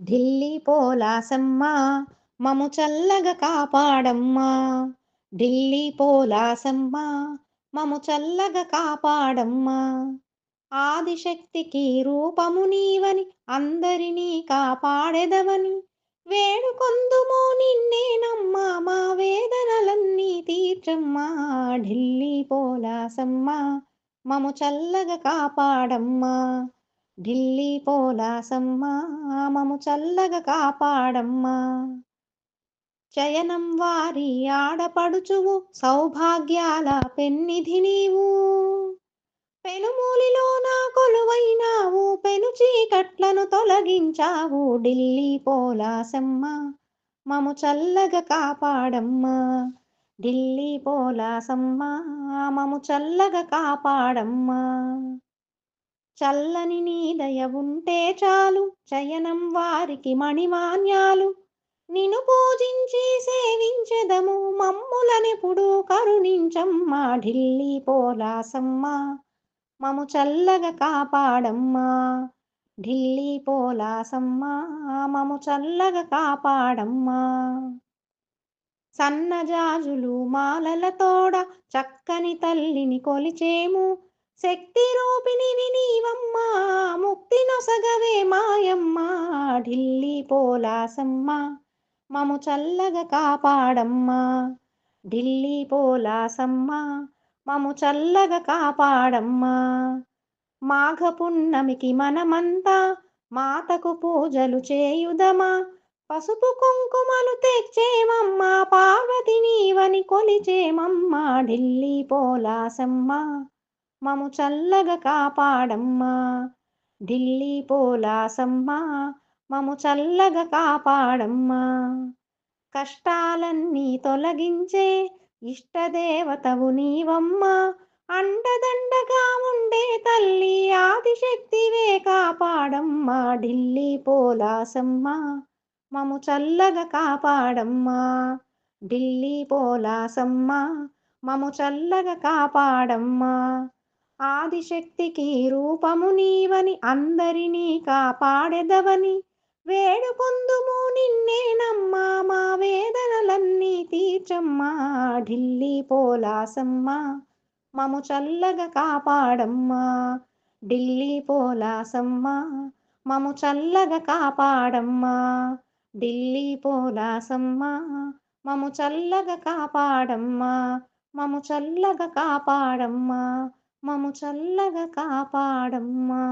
ఢిల్లీ పోలాసమ్మా మము చల్లగా కాపాడమ్మా. ఢిల్లీ పోలాసమ్మా మము చల్లగా కాపాడమ్మా. ఆదిశక్తికి రూపము నీవని అందరినీ కాపాడెదవని. వేడుకొందుమో నిన్నేనమ్మా మా వేదనలన్నీ తీర్చమ్మా. ఢిల్లీ పోలాసమ్మా మము చల్లగా కాపాడమ్మా. ఢిల్లీ పోలాసమ్మా మము చల్లగా కాపాడమ్మా. చయనం వారి ఆడపడుచువు సౌభాగ్యాల పెన్నిధి నీవు. పెనుమూలిలో నా కొలువైనావు పెను చీకట్లను తొలగించావు. ఢిల్లీ పోలాసమ్మ మము చల్లగా కాపాడమ్మా. ఢిల్లీ పోలాసమ్మ మము చల్లగా కాపాడమ్మా. చల్లని నీ దయ ఉంటే చాలు చయనం వారికి మణిమాన్యాలు. నిను పూజించి సేవించెదము మమ్ములనెప్పుడు కరుణించమ్మా ఢిల్లీ పోలాసమ్మా. మము చల్లగా కాపాడమ్మా ఢిల్లీ పోలాసమ్మా. మము చల్లగా కాపాడమ్మా. సన్నజాజులు మాలలతోడ చక్కని తల్లిని కొలిచేము శక్తి రూపిణి నీవమ్మా ముక్తి నొసగవే మాయమ్మ ఢిల్లీ పోలాసమ్మ మము చల్లగా కాపాడమ్మా. ఢిల్లీ పోలాసమ్మ మము చల్లగా కాపాడమ్మా. మాఘ పున్నమికి మనమంతా మాతకు పూజలు చేయుదమా. పసుపు కుంకుమలు తెచ్చేమమ్మా పార్వతి నీవని కొలిచేమమ్మా ఢిల్లీ పోలాసమ్మ మము చల్లగా కాపాడమ్మా. ఢిల్లీ పోలాసమ్మా మము చల్లగా కాపాడమ్మా. కష్టాలన్నీ తొలగించే ఇష్టదేవతవు నీవమ్మా. అండదండగా ఉండే తల్లి ఆదిశక్తివే కాపాడమ్మా. ఢిల్లీ పోలాసమ్మా మము చల్లగా కాపాడమ్మా. ఢిల్లీ పోలాసమ్మా మము చల్లగా కాపాడమ్మా. ఆదిశక్తికి రూపము నీవని అందరినీ కాపాడెదవని వేడుకొందుము నిన్నేనమ్మా మా వేదనలన్నీ తీర్చమ్మా ఢిల్లీ పోలాసమ్మ మము చల్లగా కాపాడమ్మా ఢిల్లీ పోలాసమ్మ మము చల్లగా కాపాడమ్మా ఢిల్లీ పోలాసమ్మ మము చల్లగా కాపాడమ్మా మము చల్లగా కాపాడమ్మా. మము చల్లగా కాపాడమ్మా.